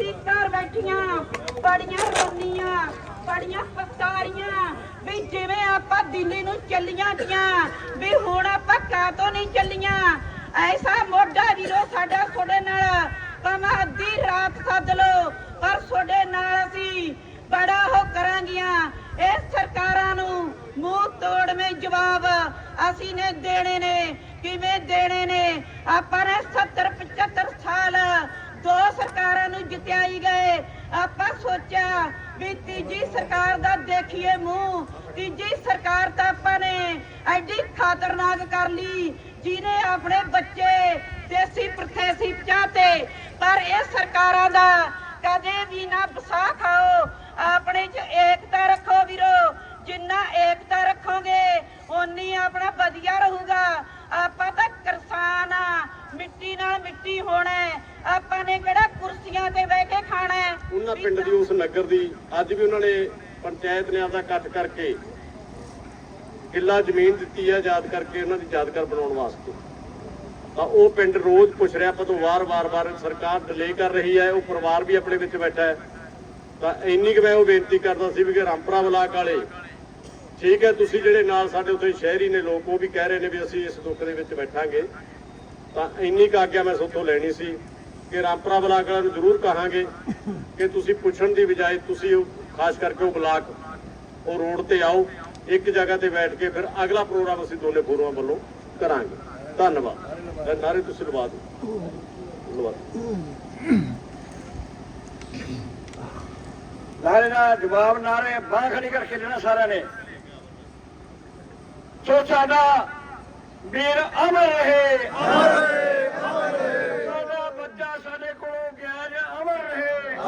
ਅਸੀਂ ਘਰ ਬੈਠੀਆਂ, ਬੜੀਆਂ ਰੋਨੀਆਂ ਬੜੀਆਂ ਪਸਤਾਰੀਆਂ ਵੀ ਜਿਵੇਂ ਆਪਾਂ ਦਿੱਲੀ ਨੂੰ ਚੱਲੀਆਂ ਗਈਆਂ ਵੀ ਹੁਣ ਆਪਾਂ ਕਾਤੋਂ ਨਹੀਂ ਚੱਲੀਆਂ। ਐਸਾ ਮੋਢਾ ਵੀਰੋ ਸਾਡਾ ਤੁਹਾਡੇ ਨਾਲ, ਭਾਵੇਂ ਅੱਧੀ ਰਾਤ ਸੱਦ ਲਓ, ਪਰ ਤੁਹਾਡੇ ਨਾਲ ਅਸੀਂ ਬੜਾ ਉਹ ਕਰਾਂਗੀਆਂ। ਇਹ ਸਰਕਾਰਾਂ ਨੂੰ ਮੂੰਹ ਤੋੜਵੇਂ ਜਵਾਬ ਅਸੀਂ ਨੇ ਦੇਣੇ ਨੇ, ਕਿਵੇਂ ਦੇਣੇ ਨੇ? ਆਪਾਂ ਨੇ 70 75 ਸਾਲ ਦੋ ਸਰਕਾਰਾਂ ਨੂੰ ਜਿੱਤਿਆਈ ਗਏ। ਆਪਾਂ ਸੋਚਿਆ ਵੀ ਤੀਜੀ ਸਰਕਾਰ ਦਾ ਦੇਖੀਏ ਮੂੰਹ। ਤੀਜੀ ਸਰਕਾਰ ਤਾਂ ਆਪਾਂ ਨੇ ਐਡੀ ਖਤਰਨਾਕ ਕਰ ਲਈ, ਜਿਹਨੇ ਆਪਣੇ ਬੱਚੇ ਦੇਸੀ ਪ੍ਰਥੇਸੀ ਚਾਹਤੇ ਪਰ ਇਹ ਸਰਕਾਰਾਂ ਦਾ ਕਦੇ ਵੀ ਨਾ ਵਸਾ ਖਾਓ। ਆਪਣੇ ਚ ਏਕਤਾ ਰੱਖੋ ਵੀਰੋ ਜਿੰਨਾ ਏਕਤਾ ਰੱਖੋਗੇ ਓਨੀ ਆਪਣਾ ਵਧੀਆ ਰਹੂਗਾ ਆਪਾਂ ਤਾਂ ਕਿਸਾਨ ਆ ਮਿੱਟੀ ਨਾਲ ਮਿੱਟੀ ਹੋਣਾ ਹੈ। ਆਪਾਂ ਨੇ ਕਿਹੜਾ ਕੁਰਸੀਆਂ ਤੇ ਬਹਿ ਕੇ ਖਾਣਾ ਹੈ। ਉਹਨਾਂ ਪਿੰਡ ਦੀ ਉਸ ਨਗਰ ਦੀ ਅੱਜ ਵੀ ਉਹਨਾਂ ਨੇ ਪੰਚਾਇਤ ਨੇ ਆਪਦਾ ਇਕੱਠ ਕਰਕੇ ਕਿੱਲਾ ਜ਼ਮੀਨ ਦਿੱਤੀ ਹੈ ਯਾਦ ਕਰਕੇ ਉਹਨਾਂ ਦੀ ਯਾਦਗਾਰ ਬਣਾਉਣ ਵਾਸਤੇ। ਤਾਂ ਉਹ ਪਿੰਡ ਰੋਜ਼ ਪੁੱਛ ਰਿਹਾ, ਆਪਾਂ ਤੋਂ ਵਾਰ-ਵਾਰ ਸਰਕਾਰ ਡਿਲੇ ਕਰ ਰਹੀ ਹੈ, ਉਹ ਪਰਿਵਾਰ ਵੀ ਆਪਣੇ ਵਿੱਚ ਬੈਠਾ ਹੈ। ਤਾਂ ਇੰਨੀ ਕੁ ਮੈਂ ਉਹ ਬੇਨਤੀ ਕਰਦਾ ਸੀ ਵੀ ਕਿ ਰਾਮਪੁਰਾ ਬਲਾਕ ਵਾਲੇ, ਠੀਕ ਹੈ, ਤੁਸੀਂ ਜਿਹੜੇ ਨਾਲ ਸਾਡੇ ਉੱਥੇ ਸ਼ਹਿਰੀ ਨੇ ਲੋਕ, ਉਹ ਵੀ ਕਹਿ ਰਹੇ ਨੇ ਵੀ ਅਸੀਂ ਇਸ ਦੁੱਖ ਦੇ ਵਿੱਚ ਬੈਠਾਂਗੇ। ਤਾਂ ਇੰਨੀ ਕੁ ਆਗਿਆ ਮੈਂ ਸੋਥੋਂ ਲੈਣੀ ਸੀ। ਕਿ ਰਾਮਪੁਰਾ ਬਲਾਕ ਵਾਲਿਆਂ ਨੂੰ ਜ਼ਰੂਰ ਕਹਾਂਗੇ ਕਿ ਤੁਸੀਂ ਪੁੱਛਣ ਦੀ ਬਜਾਏ ਤੁਸੀਂ ਉਹ ਖਾਸ ਕਰਕੇ ਉਹ ਬਲਾਕ ਉਹ ਰੋਡ ਤੇ ਆਓ ਇੱਕ ਜਗ੍ਹਾ ਤੇ ਬੈਠ ਕੇ ਫਿਰ ਅਗਲਾ ਪ੍ਰੋਗਰਾਮ ਅਸੀਂ ਦੋਨੇ ਫੋਰਮਾਂ ਵੱਲੋਂ ਕਰਾਂਗੇ। ਧੰਨਵਾਦ। ਨਾਰੇ ਤੁਸੀਂ ਲਵਾ ਦਿਓ। ਲਵਾ ਦਿਓ। ਨਾਰੇ ਦਾ ਜਵਾਬ ਨਾਰੇ ਬਾਹ ਖੜੀ ਕਰਕੇ ਲੈਣਾ ਸਾਰਿਆਂ ਨੇ। ਸੋ ਸਾਡਾ ਵੀਰ ਅਮਰ ਰਹੇ ਅਮਰ ਰਹੇ। ਅਮਰ ਰਹੇ।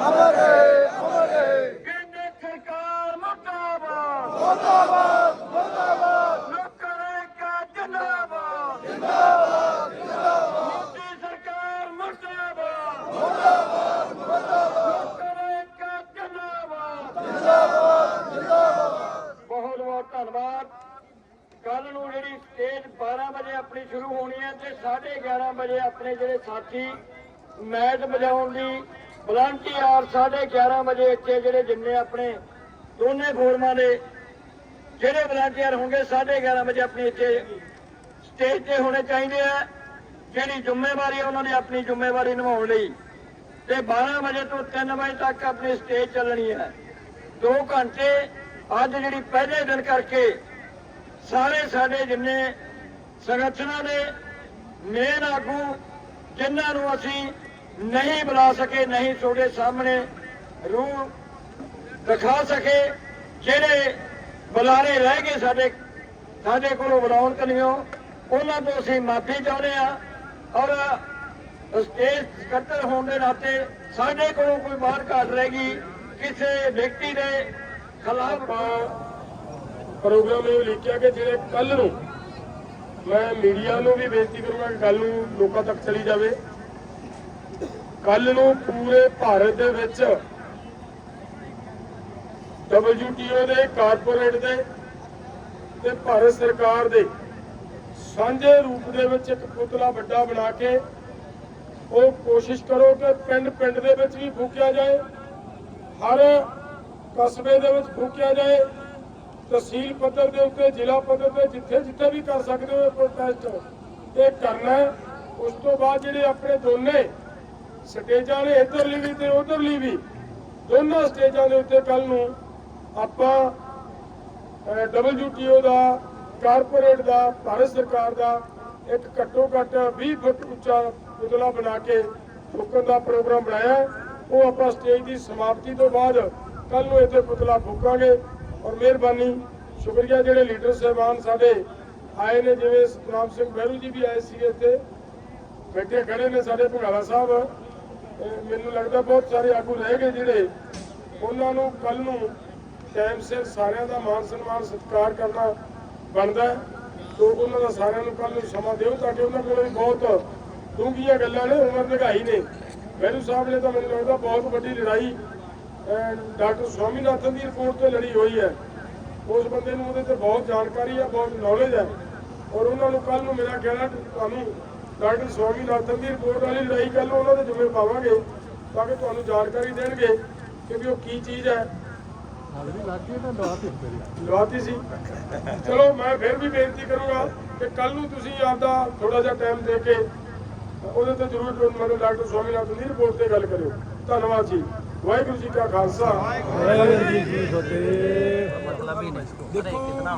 ਅਮਰ ਰਹੇ ਅਮਰ ਰਹੇ ਕਹਿੰਦੇ ਸਰਕਾਰ ਮੁਰਦਾਬਾਦ ਮੁਰਦਾਬਾਦ ਮੁਰਦਾਬਾਦ ਲੋਕਾਂ ਦਾ ਇੱਕ ਜਿੰਦਾਬਾਦ ਜਿੰਦਾਬਾਦ ਜਿੰਦਾਬਾਦ ਮੋਦੀ ਸਰਕਾਰ ਮੁਰਦਾਬਾਦ ਮੁਰਦਾਬਾਦ ਮੁਰਦਾਬਾਦ ਲੋਕਾਂ ਦਾ ਇੱਕ ਜਿੰਦਾਬਾਦ ਬਹੁਤ ਬਹੁਤ ਧੰਨਵਾਦ ਕੱਲ ਨੂੰ ਜਿਹੜੀ ਸਟੇਜ 12 ਵਜੇ ਆਪਣੀ ਸ਼ੁਰੂ ਹੋਣੀ ਹੈ ਤੇ 11:30 ਵਜੇ ਆਪਣੇ ਜਿਹੜੇ ਸਾਥੀ ਮੈਚ ਵਜਾਉਣ ਦੀ ਵਲੰਟੀਅਰ 11:30 ਵਜੇ ਇੱਥੇ ਜਿਹੜੇ ਜਿੰਨੇ ਆਪਣੇ ਦੋਨੇ ਫੋਰਮਾਂ ਦੇ ਜਿਹੜੇ ਵਲੰਟੀਅਰ ਹੋਣਗੇ 11:30 ਵਜੇ ਆਪਣੀ ਇੱਥੇ ਸਟੇਜ ਤੇ ਹੋਣੇ ਚਾਹੀਦੇ ਆ। ਜਿਹੜੀ ਜ਼ਿੰਮੇਵਾਰੀ ਹੈ ਉਹਨਾਂ ਨੇ ਆਪਣੀ ਜ਼ਿੰਮੇਵਾਰੀ ਨਿਭਾਉਣ ਲਈ। ਤੇ 12 ਵਜੇ ਤੋਂ 3 ਵਜੇ ਤੱਕ ਆਪਣੀ ਸਟੇਜ ਚੱਲਣੀ ਹੈ 2 ਘੰਟੇ ਅੱਜ ਜਿਹੜੀ ਪਹਿਲੇ ਦਿਨ ਕਰਕੇ ਸਾਰੇ ਸਾਡੇ ਜਿੰਨੇ ਸੰਗਠਨਾਂ ਦੇ ਮੇਨ ਆਗੂ, ਜਿਨ੍ਹਾਂ ਨੂੰ ਅਸੀਂ ਨਹੀਂ ਬੁਲਾ ਸਕੇ, ਨਹੀਂ ਤੁਹਾਡੇ ਸਾਹਮਣੇ ਰੂਹ ਦਿਖਾ ਸਕੇ, ਜਿਹੜੇ ਬੁਲਾਰੇ ਰਹਿ ਗਏ ਸਾਡੇ ਸਾਡੇ ਕੋਲੋਂ ਬੁਲਾਉਣ ਕਨੀਓ, ਉਹਨਾਂ ਤੋਂ ਅਸੀਂ ਮਾਫੀ ਚਾਹੁੰਦੇ ਆ ਔਰ ਸਟੇਜ ਸਕੱਤਰ ਹੋਣ ਦੇ ਨਾਤੇ ਸਾਡੇ ਕੋਲੋਂ ਕੋਈ ਬਾਹਰ ਘਾਟ ਰਹੇਗੀ, ਕਿਸੇ ਵਿਅਕਤੀ ਦੇ ਖਿਲਾਫ। ਪ੍ਰੋਗਰਾਮ ਇਹ ਲਿਖਿਆ ਕਿ ਜਿਹੜੇ ਕੱਲ ਨੂੰ ਮੈਂ ਮੀਡੀਆ ਨੂੰ ਵੀ ਬੇਨਤੀ ਕਰੂੰਗਾ ਕਿ ਕੱਲ ਨੂੰ ਲੋਕਾਂ ਤੱਕ ਚਲੀ ਜਾਵੇ। ਕੱਲ ਨੂੰ ਪੂਰੇ ਭਾਰਤ ਦੇ ਵਿੱਚ WTO ਦੇ ਕਾਰਪੋਰੇਟ ਦੇ ਤੇ ਭਾਰਤ ਸਰਕਾਰ ਦੇ ਸਾਂਝੇ ਰੂਪ ਦੇ ਵਿੱਚ ਇੱਕ ਪੁਤਲਾ ਵੱਡਾ ਬਣਾ ਕੇ ਉਹ ਕੋਸ਼ਿਸ਼ ਕਰੋ ਕਿ ਪਿੰਡ ਪਿੰਡ ਦੇ ਵਿੱਚ ਵੀ ਫੂਕਿਆ ਜਾਏ, ਹਰ ਕਸਬੇ ਦੇ ਵਿੱਚ ਫੂਕਿਆ ਜਾਏ, ਤਹਿਸੀਲ ਪੱਧਰ ਦੇ ਉੱਤੇ, ਜ਼ਿਲ੍ਹਾ ਪੱਧਰ ਤੇ ਜਿੱਥੇ ਜਿੱਥੇ ਵੀ ਕਰ ਸਕਦੇ ਹੋ ਪ੍ਰੋਟੈਸਟ ਇਹ ਕਰਨਾ ਉਸ ਤੋਂ ਬਾਅਦ ਜਿਹੜੇ ਆਪਣੇ ਦੋਨੇ ਸਟੇਜਾਂ ਨੇ ਇੱਧਰਲੀ ਵੀ ਤੇ ਉਧਰਲੀ ਵੀ। ਦੋਨਾਂ ਸਟੇਜਾਂ ਦੇ ਉੱਤੇ ਕੱਲ ਨੂੰ ਆਪਾਂ WTO ਦਾ, ਕਾਰਪੋਰੇਟ ਦਾ, ਭਾਰਤ ਸਰਕਾਰ ਦਾ ਇੱਕ ਘੱਟੋ ਘੱਟ 20 ਫੁੱਟ ਉੱਚਾ ਪੁਤਲਾ ਬਣਾ ਕੇ ਫੂਕਣ ਦਾ ਪ੍ਰੋਗਰਾਮ ਬਣਾਇਆ। ਉਹ ਆਪਾਂ ਸਟੇਜ ਦੀ ਸਮਾਪਤੀ ਤੋਂ ਬਾਅਦ ਕੱਲ ਨੂੰ ਇੱਥੇ ਪੁਤਲਾ ਫੂਕਾਂਗੇ। ਔਰ ਮਿਹਰਬਾਨੀ, ਸ਼ੁਕਰੀਆ ਜਿਹੜੇ ਲੀਡਰ ਸਹਿਬਾਨ ਸਾਡੇ ਆਏ ਨੇ, ਜਿਵੇਂ ਸਤਨਾਮ ਸਿੰਘ ਬਹਿਰੂ ਜੀ ਵੀ ਆਏ ਸੀ ਇੱਥੇ। ਬੈਠੇ ਖੜੇ ਨੇ ਸਾਡੇ ਭੰਗਾਲਾ ਸਾਹਿਬ। ਮੈਨੂੰ ਲੱਗਦਾ ਬਹੁਤ ਸਾਰੇ ਆਗੂ ਰਹਿ ਗਏ ਜਿਹੜੇ ਉਹਨਾਂ ਨੂੰ ਕੱਲ ਨੂੰ ਟਾਈਮ ਸਿਰ ਸਾਰਿਆਂ ਦਾ ਮਾਨ ਸਨਮਾਨ ਸਤਿਕਾਰ ਕਰਨਾ ਬਣਦਾ ਹੈ। ਤੋਂ ਉਹਨਾਂ ਦਾ ਸਾਰਿਆਂ ਨੂੰ ਕੱਲ ਨੂੰ ਸਮਾਂ ਦਿਓ ਤਾਂ ਕਿ ਉਹਨਾਂ ਕੋਲ ਵੀ ਬਹੁਤ ਡੂੰਘੀਆਂ ਗੱਲਾਂ ਨੇ, ਉਮਰ ਨਿਗਾਈ ਨੇ। ਬਹਿਰੂ ਸਾਹਿਬ ਨੇ ਤਾਂ ਮੈਨੂੰ ਲੱਗਦਾ ਬਹੁਤ ਵੱਡੀ ਲੜਾਈ ਡਾਕਟਰ ਸਵਾਮੀਨਾਥਨ ਦੀ ਰਿਪੋਰਟ ਤੇ ਲੜੀ ਹੋਈ ਹੈ। ਉਸ ਬੰਦੇ ਨੂੰ ਉਹਦੇ ਤੇ ਬਹੁਤ ਜਾਣਕਾਰੀ ਹੈ, ਬਹੁਤ ਨੌਲੇਜ ਹੈ। ਔਰ ਉਹਨਾਂ ਨੂੰ ਕੱਲ ਨੂੰ ਮੇਰਾ ਕਹਿਣਾ ਤੁਹਾਨੂੰ ਡਾਕਟਰ ਸਵਾਮੀਨਾਥਨ ਦੀ ਰਿਪੋਰਟ ਵਾਲੀ ਲੜਾਈ ਕੱਲ ਉਹਨਾਂ ਦੇ ਜ਼ਿੰਮੇ ਪਾਵਾਂਗੇ ਤਾਂ ਕਿ ਤੁਹਾਨੂੰ ਜਾਣਕਾਰੀ ਦੇਣਗੇ ਕਿ ਵੀ ਉਹ ਕੀ ਚੀਜ਼ ਹੈ। ਲਵਾਤੀ ਸੀ। ਚਲੋ ਮੈਂ ਫਿਰ ਵੀ ਬੇਨਤੀ ਕਰੂੰਗਾ ਕਿ ਕੱਲ ਨੂੰ ਤੁਸੀਂ ਆਪਦਾ ਥੋੜਾ ਜਿਹਾ ਟਾਈਮ ਦੇ ਕੇ ਉਹਦੇ ਤੇ ਜ਼ਰੂਰ ਮਤਲਬ ਡਾਕਟਰ ਸਵਾਮੀਨਾਥਨ ਦੀ ਰਿਪੋਰਟ ਤੇ ਗੱਲ ਕਰਿਓ। ਧੰਨਵਾਦ ਜੀ। ਵਾਹਿਗੁਰੂ ਜੀ ਕਾ ਖਾਲਸਾ।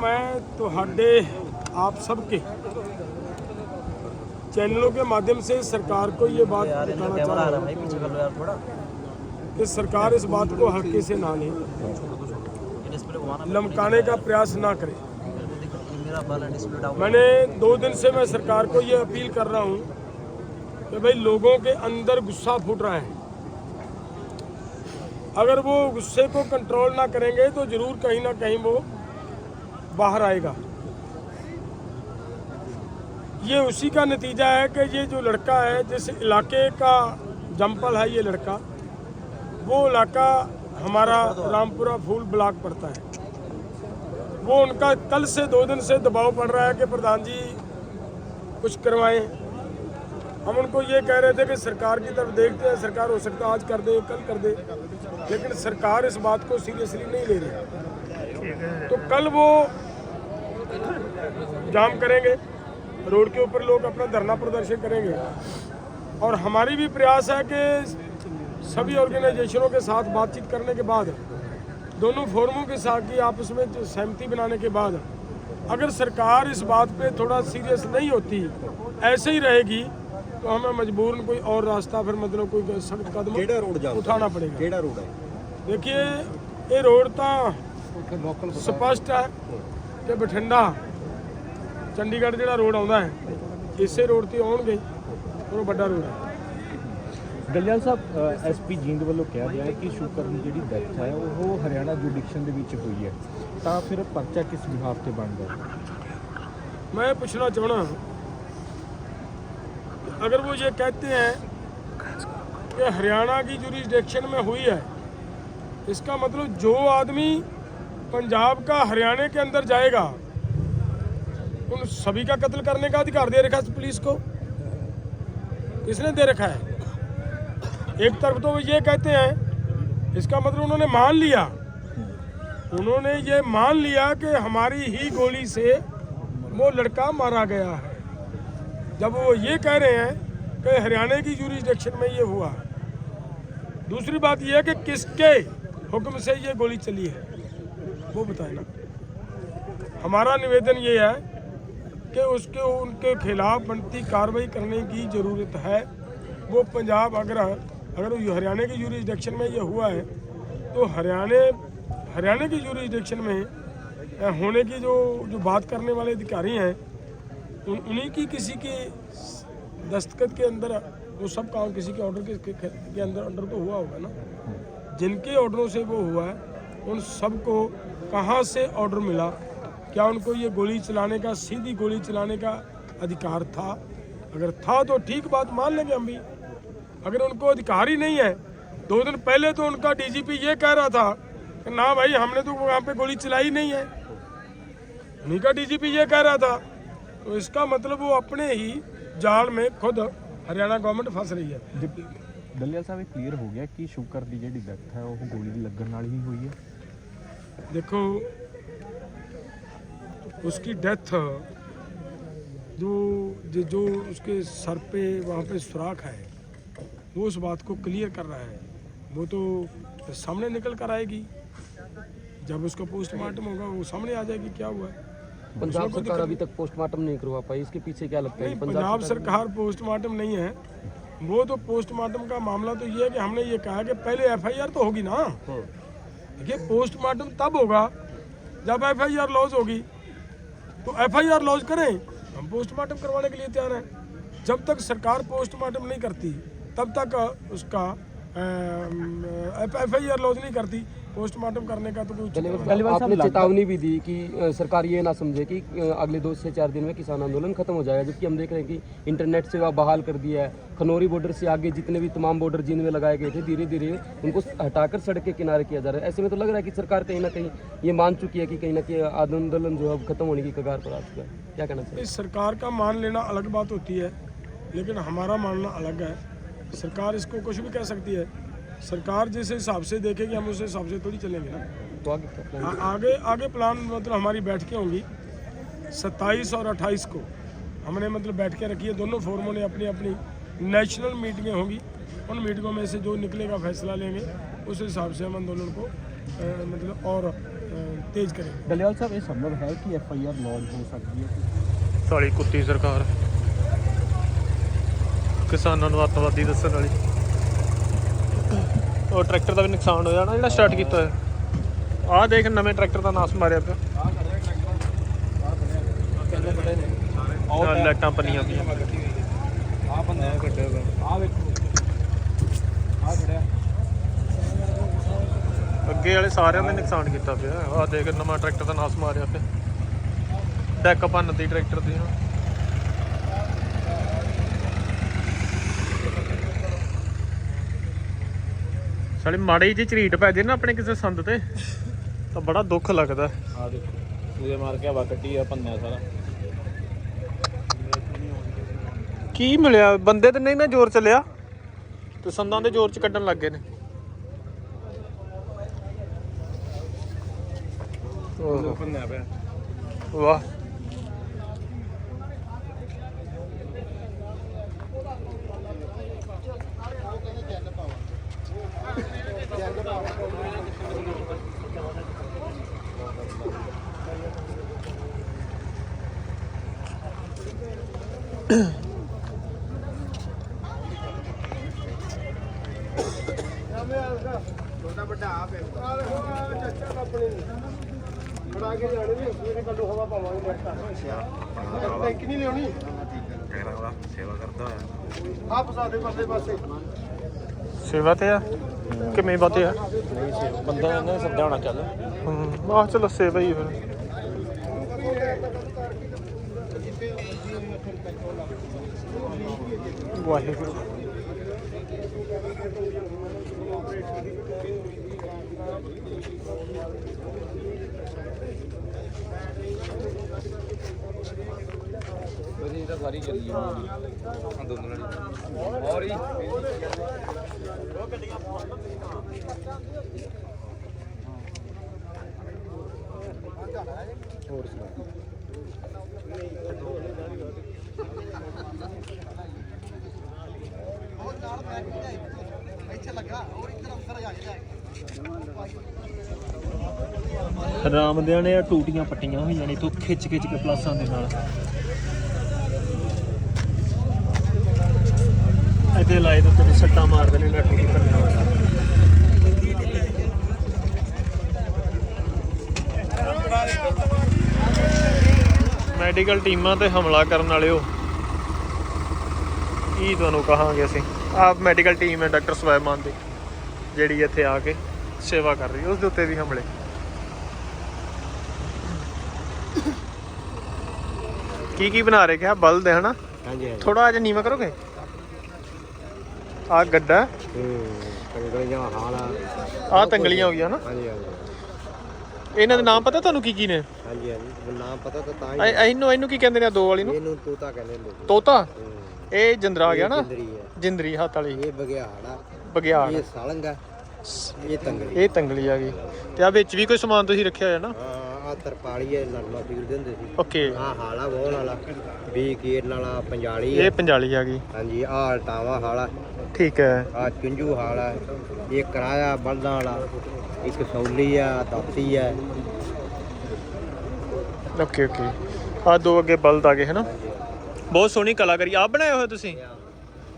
ਮੈਂ ਤੁਹਾਡੇ ਆਪ ਸਭ ਕੇ चैनलों के माध्यम से सरकार को ये बात बताना चाह रहा हूँ कि सरकार इस बात को हल्के से ना ले। लमकाने का प्रयास ना करे। मैंने दो दिन से मैं सरकार को ये अपील कर रहा हूँ कि भाई लोगों के अंदर गुस्सा फूट रहा है। अगर वो गुस्से को कंट्रोल ना करेंगे तो ज़रूर कहीं ना कहीं वो बाहर आएगा। ये उसी का नतीजा है कि ये जो लड़का है, जिस इलाके का जम्पल है ये लड़का, वो इलाका हमारा रामपुरा फूल ब्लॉक पड़ता है। वो उनका कल से दो दिन से दबाव पड़ रहा है कि प्रधान जी कुछ करवाएँ। हम उनको ये कह रहे थे कि सरकार की तरफ़ देखते हैं, सरकार हो सकता आज कर दे, कल कर दे, लेकिन सरकार इस बात को सीरियसली नहीं ले रही। तो कल वो जाम करेंगे। रोड के ऊपर लोग अपना धरना प्रदर्शन करेंगे। और हमारी भी प्रयास है कि सभी ऑर्गेनाइजेशनों के साथ बातचीत करने के बाद दोनों फोरमों के साथ की आपस में सहमति बनाने के बाद अगर सरकार इस बात पे थोड़ा सीरियस नहीं होती ऐसे ही रहेगी तो हमें मजबूरन कोई और रास्ता फिर मतलब कोई सख्त कदम उठाना पड़ेगा। रोड है? देखिए ये रोड तो स्पष्ट है कि बठिंडा ਚੰਡੀਗੜ੍ਹ ਜਿਹੜਾ ਰੋਡ ਆਉਂਦਾ ਹੈ ਇਸੇ ਰੋਡ ਤੇ ਆਉਣਗੇ ਔਰ ਉਹ ਵੱਡਾ ਰੋਡ ਹੈ ਦਲਿਆਲ ਸਾਹਿਬ ਐਸਪੀ ਜੀਂਦ ਵੱਲੋਂ ਕਿਹਾ ਗਿਆ ਹੈ ਕਿ ਸ਼ੁਕਰ ਦੀ ਜਿਹੜੀ ਡੈਥ ਹੈ ਉਹ ਹਰਿਆਣਾ ਜੁਡੀਸ਼ਨ ਦੇ ਵਿੱਚ ਹੋਈ ਹੈ ਤਾਂ ਫਿਰ ਪਰਚਾ ਕਿਸ ਵਿਭਾਗ ਤੇ ਬਣਦਾ ਹੈ मैं पूछना चाहना अगर वो ये कहते हैं कि हरियाणा की जुरिस्डिक्शन में हुई है इसका मतलब जो आदमी पंजाब का हरियाणा के अंदर जाएगा उन सभी का कत्ल करने का अधिकार दे रखा है पुलिस को? किसने दे रखा है? एक तरफ़ तो वो ये कहते हैं, इसका मतलब उन्होंने मान लिया। उन्होंने ये मान लिया कि हमारी ही गोली से वो लड़का मारा गया है। जब वो ये कह रहे हैं कि हरियाणा की जुरिस्डिक्शन में ये हुआ। दूसरी बात ये है कि किसके हुक्म से ये गोली चली है, वो बताए ना। हमारा निवेदन ये है कि उसके उनके खिलाफ बनती कार्रवाई करने की ज़रूरत है। वो पंजाब अगर अगर हरियाणा की जुरिस्डिक्शन में ये हुआ है तो हरियाणा हरियाणा की जुरिस्डिक्शन में होने की जो जो बात करने वाले अधिकारी हैं उन उन्हीं की किसी की दस्तखत के अंदर वो सब काम किसी के ऑर्डर के, के, के अंदर अंडर तो हुआ होगा ना। जिनके ऑर्डरों से वो हुआ है उन सबको कहाँ से ऑर्डर मिला? क्या उनको ये गोली चलाने का सीधी गोली चलाने का अधिकार था अगर था तो ठीक बात मान लेंगे हम भी अगर उनको अधिकार ही नहीं है दो दिन पहले तो उनका डीजीपी ये कह रहा था कि ना भाई हमने तो वहाँ पे गोली चलाई नहीं है उन्हीं का डीजीपी ये कह रहा था तो इसका मतलब वो अपने ही जाल में खुद हरियाणा गवर्नमेंट फंस रही है ਦਲਿਆਲ ਸਾਹਿਬ ਇਹ ਕਲੀਅਰ ਹੋ ਗਿਆ ਕਿ ਸ਼ੁਕਰ ਦੀ ਜਿਹੜੀ ਡੈਥ ਹੈ ਉਹ ਗੋਲੀ ਲੱਗਣ ਨਾਲ ਹੀ ਹੋਈ ਹੈ देखो उसकी डेथ जो जो उसके सर पे वहाँ पे सुराख है वो उस बात को क्लियर कर रहा है। वो तो सामने निकल कर आएगी। जब उसका पोस्टमार्टम होगा वो सामने आ जाएगी क्या हुआ? है पंजाब सरकार अभी तक पोस्टमार्टम नहीं करवा पाई इसके पीछे क्या लगता है पंजाब सरकार पोस्टमार्टम नहीं है। वो तो पोस्टमार्टम का मामला तो ये है कि हमने ये कहा कि पहले एफआईआर तो होगी ना। देखिए पोस्टमार्टम तब होगा जब एफआईआर लॉज होगी। तो एफआईआर लॉन्च करें। हम पोस्टमार्टम करवाने के लिए तैयार हैं। जब तक सरकार पोस्टमार्टम नहीं करती, तब तक उसका एफ़ आई आर लॉन्च नहीं करती। पोस्टमार्टम करने का तो कोई पहले आपने चेतावनी भी दी कि सरकार ये ना समझे कि अगले दो से चार दिन में किसान आंदोलन खत्म हो जाएगा जबकि हम देख रहे हैं कि इंटरनेट सेवा बहाल कर दिया है। खनौरी बॉर्डर से आगे जितने भी तमाम बॉर्डर जिनमें लगाए गए थे धीरे धीरे उनको हटाकर सड़क के किनारे किया जा रहा है। ऐसे में तो लग रहा है कि सरकार कहीं ना कहीं ये मान चुकी है कि कहीं ना कहीं आंदोलन जो है खत्म होने की कगार पर आ चुका है। क्या कहना चाहिए सरकार का मान लेना अलग बात होती है लेकिन हमारा मानना अलग है। सरकार इसको कुछ भी कह सकती है सरकार जिस हिसाब से देखेगी हम उस हिसाब से थोड़ी चलेंगे ना तो आगे क्या plan? आ, आगे आगे प्लान मतलब हमारी बैठकें होंगी 27 और 28 को हमने मतलब बैठकें रखी है दोनों फोरमों ने अपनी अपनी नेशनल मीटिंगें होंगी उन मीटिंगों में से जो निकलेगा फैसला लेंगे उस हिसाब से हम आंदोलन को अ, मतलब और अ, तेज करेंगे ਡੱਲੇਵਾਲ ਸਾਹਿਬ ਇਹ ਸੰਭਵ ਹੈ ਕਿ ਐਫ ਆਈ ਆਰ ਲੌਂਚ ਹੋ ਸਕਦੀ ਹੈ ਸਾਲੀ ਕੁੱਤੀ ਸਰਕਾਰ ਕਿਸਾਨਾਂ ਨੂੰ ਅੱਤਵਾਦੀ ਦੱਸਣ ਵਾਲੀ ਉਹ ਟਰੈਕਟਰ ਦਾ ਵੀ ਨੁਕਸਾਨ ਹੋਇਆ ਨਾ ਜਿਹੜਾ ਸਟਾਰਟ ਕੀਤਾ ਹੋਇਆ। ਆਹ ਦੇਖ ਨਵੇਂ ਟਰੈਕਟਰ ਦਾ ਨਾਸ ਮਾਰਿਆ ਪਿਆ। ਆਹ ਲਾਈਟਾਂ ਪੰਨੀਆਂ ਪਈਆਂ। ਬੰਦਾ ਕੱਢਿਆ ਵੇਖੋ। ਖੜਿਆ। ਅੱਗੇ ਵਾਲੇ ਸਾਰਿਆਂ ਨੇ ਨੁਕਸਾਨ ਕੀਤਾ ਪਿਆ। ਆਹ ਦੇਖ ਨਵਾਂ ਟਰੈਕਟਰ ਦਾ ਨਾਸ ਮਾਰਿਆ ਪਿਆ। ਡੈਕ ਭੰਨਦੀ ਟਰੈਕਟਰ ਦੀ ਨਾ। ਸਾਲੀ ਮਾੜੀ ਜਿਹੀ ਝਰੀਟ ਪੈ ਜੇ ਨਾ ਆਪਣੇ ਕਿਸੇ ਸੰਦ ਤੇ ਤਾਂ ਬੜਾ ਦੁੱਖ ਲੱਗਦਾ। ਆ ਦੇਖੋ ਉਹਦੇ ਮਾਰ ਕੇ ਹਵਾ ਕੱਢੀ ਆ ਪੰਨਿਆ ਸਾਰਾ। ਕੀ ਮਿਲਿਆ? ਬੰਦੇ ਤੇ ਨਹੀਂ ਨਾ ਜ਼ੋਰ ਚੱਲਿਆ ਤੇ ਸੰਦਾਂ ਦੇ ਜ਼ੋਰ ਚ ਕੱਢਣ ਲੱਗ ਗਏ ਨੇ। ਪੰਨਿਆ ਪਿਆ ਵਾਹ ਬੜਾ ਕੇ ਜਾਣੇ ਨੇ ਸਵੇਰੇ ਕੱਢੋ ਹਵਾ ਪਾਵਾਂਗੇ ਟੈਂਕ ਨਹੀਂ ਲਿਆਉਣੀ ਸੇਵਾ ਕਰਦਾ ਆ ਫਸਾ ਦੇ ਪਾਸੇ ਪਾਸੇ। ਸੇਵਾ ਤੇ ਆ? ਕਿਵੇਂ ਬਾਤੇ ਆ? ਬੰਦਾ ਇਹਨਾਂ ਸੱਦਿਆ ਹੋਣਾ ਚੱਲ। ਹਮ, ਆਹ ਚਲੋ ਸੇਵਾ ਹੀ ਫਿਰ। ਵਾਹਿਗੁਰੂ। ਉਹਦੀ ਤਾਂ ਸਾਰੀ ਚੱਲੀ ਆ ਅੰਦੋਲਨ ਵਾਲੀ। ਔਰ ਹੀ ਹੋਰ ਸੁਣਾ। ਰਾਮਦਿਆਂ ਨੇ ਟੂਟੀਆਂ ਪੱਟੀਆਂ ਹੋਈਆਂ ਨੇ ਤੋਂ ਖਿੱਚ ਖਿੱਚ ਕੇ ਪਲਾਸਾਂ ਦੇ ਨਾਲ। ਇੱਥੇ ਲਾਏ ਤੇ ਤੇਰੇ ਸੱਟਾਂ ਮਾਰਦੇ ਨੇ ਲੱਟੂ ਦੀ ਕਰਨ ਮੈਡੀਕਲ ਟੀਮਾਂ ਤੇ ਹਮਲਾ ਕਰਨ ਵਾਲਿਓ ਕੀ ਤੁਹਾਨੂੰ ਕਹਾਂਗੇ ਅਸੀਂ? ਆਪ ਮੈਡੀਕਲ ਟੀਮ ਹੈ ਡਾਕਟਰ ਸਵੈਮਾਨ ਦੀ ਜਿਹੜੀ ਇੱਥੇ ਆ ਕੇ ਸੇਵਾ ਕਰ ਰਹੀ ਉਸ ਦੇ ਉੱਤੇ ਵੀ ਹਮਲੇ। ਕੀ ਕੀ ਬਣਾ ਰਹੇ ਕਿਹਾ ਬਲਦ ਹੈ ਹਨਾ? ਹਾਂਜੀ ਹਾਂਜੀ। ਥੋੜਾ ਜਿਹਾ ਨੀਵਾ ਕਰੋਗੇ? ਆ ਗੱਡਾ। ਜਾਂ ਹਾਲਾ ਆ ਤੰਗਲੀਆਂ ਹੋ ਗਈਆਂ ਨਾ। ਹਾਂਜੀ ਹਾਂਜੀ ਇਹਨਾਂ ਦੇ ਨਾਮ ਪਤਾ ਤੁਹਾਨੂੰ ਕੀ ਕੀ ਨੇ? ਹਾਂਜੀ ਹਾਂਜੀ ਨਾਮ ਪਤਾ ਤਾਂ ਤਾਂ ਇਹ- ਇਹਨੂੰ ਇਹਨੂੰ ਕੀ ਕਹਿੰਦੇ ਨੇ ਆਹ ਦੋ ਵਾਲੀ ਨੂੰ? ਇਹਨੂੰ ਤੋਤਾ? ਕਹਿੰਦੇ ਲੋਕ ਤੋਤਾ ਇਹ ਜਿੰਦਰਾ ਆ ਗਿਆ ਨਾ? ਜਿੰਦਰੀ ਹੈ ਜਿੰਦਰੀ ਹੱਥ ਵਾਲੀ। ਇਹ ਬਗਿਆੜਾ ਬਗਿਆੜ ਇਹ ਸਾਲੰਗਾ ਇਹ ਤੰਗਲੀ। ਇਹ ਤੰਗਲੀ ਆ ਗਈ। ਤੇ ਆ ਵਿੱਚ ਵੀ ਕੋਈ ਸਮਾਨ ਤੁਸੀਂ ਰੱਖਿਆ ਹੋਇਆ ਨਾ? ਹਾਂ। ਤਰਪਾਲੀ ਹੈ ਨਰਮਾ ਪੀੜਦੇ ਹੁੰਦੇ ਸੀ। ਓਕੇ। ਆ ਹਾਲਾ ਬੋਲ ਵਾਲਾ ਵੀ ਕੀਰ ਵਾਲਾ ਪੰਜਾਲੀ ਇਹ ਹੈ ਪੰਜਾਲੀ ਆ ਗਈ। ਹਾਂਜੀ ਆ ਟਾਵਾ ਹਾਲਾ। ਠੀਕ ਹੈ। ਆ ਚੁੰਝੂ ਹਾਲਾ ਇਹ ਕਰਾਇਆ ਬਲਦਾਂ ਵਾਲਾ। ਇੱਕ ਸੌਲੀ ਆ ਦਾਤੀ ਹੈ ਓਕੇ ਓਕੇ। ਆ ਦੋ ਅੱਗੇ ਬਲਦ ਆ ਗਏ ਹਨਾ? ਬਹੁਤ ਸੋਹਣੀ ਕਲਾਕਾਰੀ। ਆਪ ਬਣਾਏ ਹੋਏ ਤੁਸੀਂ?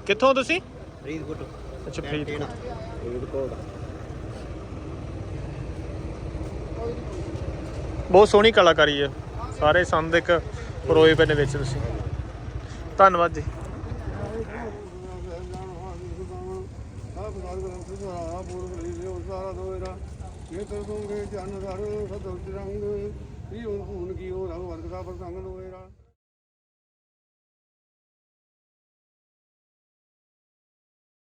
ਕਿੱਥੋਂ ਤੁਸੀਂ? ਫਰੀਦਕੋਟ। ਅੱਛਾ ਫਰੀਦਕੋਟ। ਫਰੀਦਕੋਟ। ਬਹੁਤ ਸੋਹਣੀ ਕਲਾਕਾਰੀ ਹੈ। ਸਾਰੇ ਸੰਦ ਇੱਕ ਪਰੋਏ ਪਏ ਨੇ ਵਿੱਚ ਤੁਸੀਂ। ਧੰਨਵਾਦ ਜੀ। ਇਹ